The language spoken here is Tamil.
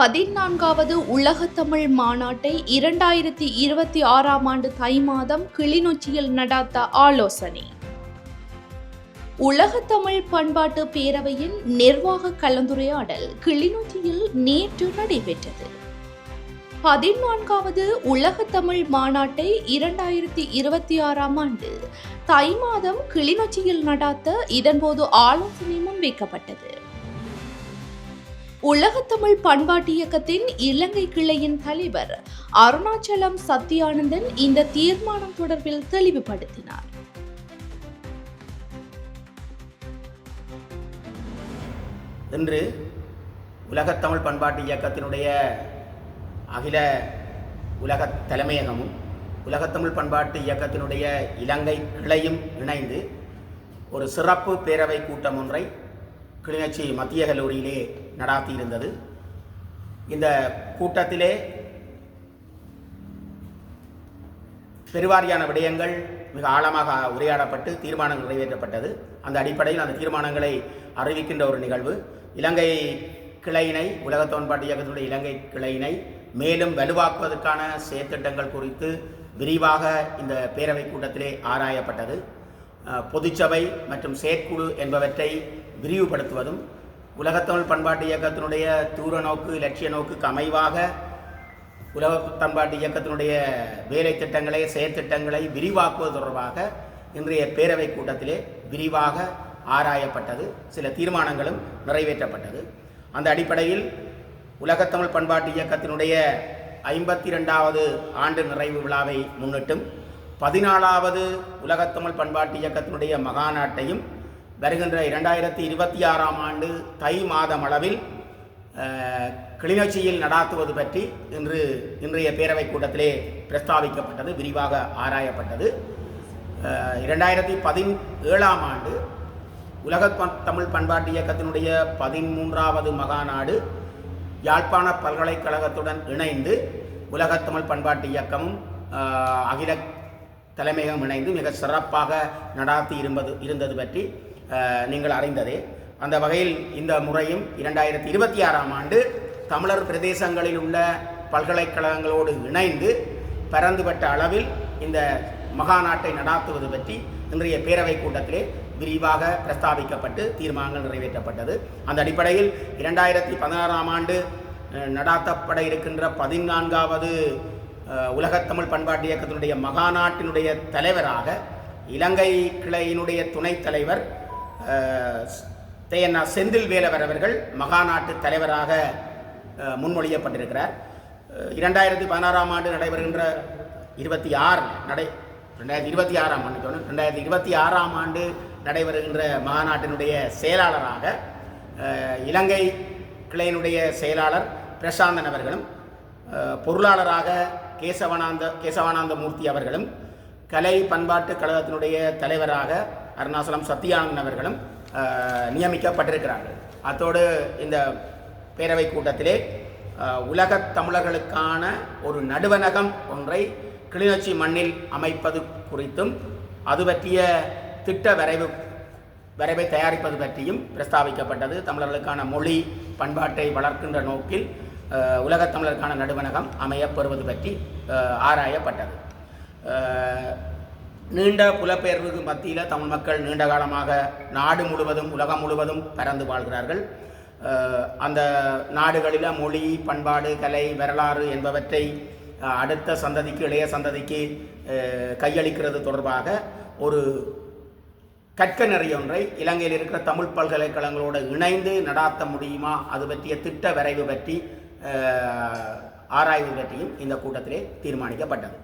பதினான்காவது உலகத்தமிழ் மாநாட்டை இரண்டாயிரத்தி இருபத்தி ஆறாம் ஆண்டு தை மாதம் கிளிநொச்சியில் நடாத்த ஆலோசனை. உலகத்தமிழ் பண்பாட்டு பேரவையின் நிர்வாக கலந்துரையாடல் கிளிநொச்சியில் நேற்று நடைபெற்றது. பதினான்காவது உலகத்தமிழ் மாநாட்டை இரண்டாயிரத்தி இருபத்தி ஆறாம் ஆண்டு தை மாதம் கிளிநொச்சியில் நடாத்த இதன்போது ஆலோசனை முன்வைக்கப்பட்டது. உலகத்தமிழ் பண்பாட்டு இயக்கத்தின் இலங்கை கிளையின் தலைவர் அருணாச்சலம் சத்யானந்தன் இந்த தீர்மானம் தொடர்பில் தெளிவுபடுத்தினார். இன்று உலகத்தமிழ் பண்பாட்டு இயக்கத்தினுடைய அகில உலக தலைமையகமும் உலகத்தமிழ் பண்பாட்டு இயக்கத்தினுடைய இலங்கை கிளையும் இணைந்து ஒரு சிறப்பு பேரவை கூட்டம் ஒன்றை கிளிநொச்சி மத்திய கல்லூரியிலே நடாத்தியிருந்தது. இந்த கூட்டத்திலே பெருவாரியான விடயங்கள் மிக ஆழமாக உரையாடப்பட்டு தீர்மானங்கள் நிறைவேற்றப்பட்டது. அந்த அடிப்படையில் அந்த தீர்மானங்களை அறிவிக்கின்ற ஒரு நிகழ்வு. இலங்கை கிளையினை உலக தோன்பாட்டு இயக்கத்தினுடைய இலங்கை கிளையினை மேலும் வலுவாக்குவதற்கான செயற்திட்டங்கள் குறித்து விரிவாக இந்த பேரவை கூட்டத்திலே ஆராயப்பட்டது. பொதுச்சபை மற்றும் செயற்குழு என்பவற்றை விரிவுபடுத்துவதும் உலகத்தமிழ் பண்பாட்டு இயக்கத்தினுடைய தூர நோக்கு இலட்சிய நோக்குக்கு அமைவாக உலக பண்பாட்டு இயக்கத்தினுடைய வேலை திட்டங்களை செயற்திட்டங்களை விரிவாக்குவது தொடர்பாக இன்றைய பேரவை கூட்டத்திலே விரிவாக ஆராயப்பட்டது. சில தீர்மானங்களும் நிறைவேற்றப்பட்டது. அந்த அடிப்படையில் உலகத்தமிழ் பண்பாட்டு இயக்கத்தினுடைய ஐம்பத்தி ரெண்டாவது ஆண்டு நிறைவு விழாவை முன்னிட்டும் பதினாலாவது உலகத்தமிழ் பண்பாட்டு இயக்கத்தினுடைய மகாநாட்டையும் வருகின்ற இரண்டாயிரத்தி இருபத்தி ஆறாம் ஆண்டு தை மாதம் அளவில் கிளிநொச்சியில் நடாத்துவது பற்றி இன்று இன்றைய பேரவைக் கூட்டத்திலே பிரஸ்தாபிக்கப்பட்டது விரிவாக ஆராயப்பட்டது. இரண்டாயிரத்தி பதினேழாம் ஆண்டு உலக தமிழ் பண்பாட்டு இயக்கத்தினுடைய பதிமூன்றாவது மகாநாடு யாழ்ப்பாண பல்கலைக்கழகத்துடன் இணைந்து உலகத்தமிழ் பண்பாட்டு இயக்கமும் அகில தலைமையகம் இணைந்து மிக சிறப்பாக நடாத்தி இருந்தது இருந்தது பற்றி நீங்கள் அறிந்ததே. அந்த வகையில் இந்த முறையும் இரண்டாயிரத்தி இருபத்தி ஆறாம் ஆண்டு தமிழர் பிரதேசங்களில் உள்ள பல்கலைக்கழகங்களோடு இணைந்து பரந்துபட்ட அளவில் இந்த மகாநாட்டை நடாத்துவது பற்றி இன்றைய பேரவை கூட்டத்திலே விரிவாக பிரஸ்தாபிக்கப்பட்டு தீர்மானங்கள் நிறைவேற்றப்பட்டது. அந்த அடிப்படையில் இரண்டாயிரத்தி பதினாறாம் ஆண்டு நடாத்தப்பட இருக்கின்ற பதினான்காவது உலகத்தமிழ் பண்பாட்டு இயக்கத்தினுடைய மகாநாட்டினுடைய தலைவராக இலங்கை கிளையினுடைய துணைத் தலைவர் தேயண்ணா செந்தில் வேலவர் அவர்கள் மகாநாட்டு தலைவராக முன்மொழியப்பட்டிருக்கிறார். இரண்டாயிரத்தி பதினாறாம் ஆண்டு நடைபெறுகின்ற இருபத்தி ஆறு நடை ரெண்டாயிரத்தி இருபத்தி ஆறாம் ஆண்டு சொன்னேன். ரெண்டாயிரத்தி இருபத்தி ஆறாம் ஆண்டு நடைபெறுகின்ற மாநாட்டினுடைய செயலாளராக இலங்கை கிளையினுடைய செயலாளர் பிரசாந்தன் அவர்களும் பொருளாளராக கேசவனாந்த கேசவானந்த மூர்த்தி அவர்களும் கலை பண்பாட்டு கழகத்தினுடைய தலைவராக அருணாசலம் சத்யானந்தன் அவர்களும் நியமிக்கப்பட்டிருக்கிறார்கள் அத்தோடு இந்த பேரவை கூட்டத்திலே அஹ், உலகத் தமிழர்களுக்கான ஒரு நடுவனகம் ஒன்றை கிளிநொச்சி மண்ணில் அமைப்பது குறித்தும் அது பற்றிய திட்ட வரைவு வரைவை தயாரிப்பது பற்றியும் பிரஸ்தாபிக்கப்பட்டது தமிழர்களுக்கான மொழி பண்பாட்டை வளர்க்கின்ற நோக்கில் உலகத் தமிழருக்கான நடுவனகம் அமையப்பெறுவது பற்றி ஆராயப்பட்டது. நீண்ட புலப்பெயர்வுக்கு மத்தியில் தமிழ் மக்கள் நீண்ட காலமாக நாடு முழுவதும் உலகம் முழுவதும் பறந்து வாழ்கிறார்கள். அந்த நாடுகளில் மொழி பண்பாடு கலை வரலாறு என்பவற்றை அடுத்த சந்ததிக்கு இளைய சந்ததிக்கு கையளிக்கிறது தொடர்பாக ஒரு கற்க ஒன்றை இலங்கையில் இருக்கிற தமிழ் பல்கலைக்கழகங்களோடு இணைந்து நடாத்த முடியுமா? அது பற்றிய திட்ட வரைவு பற்றி ஆராய்வு பற்றியும் இந்த கூட்டத்திலே தீர்மானிக்கப்பட்டது.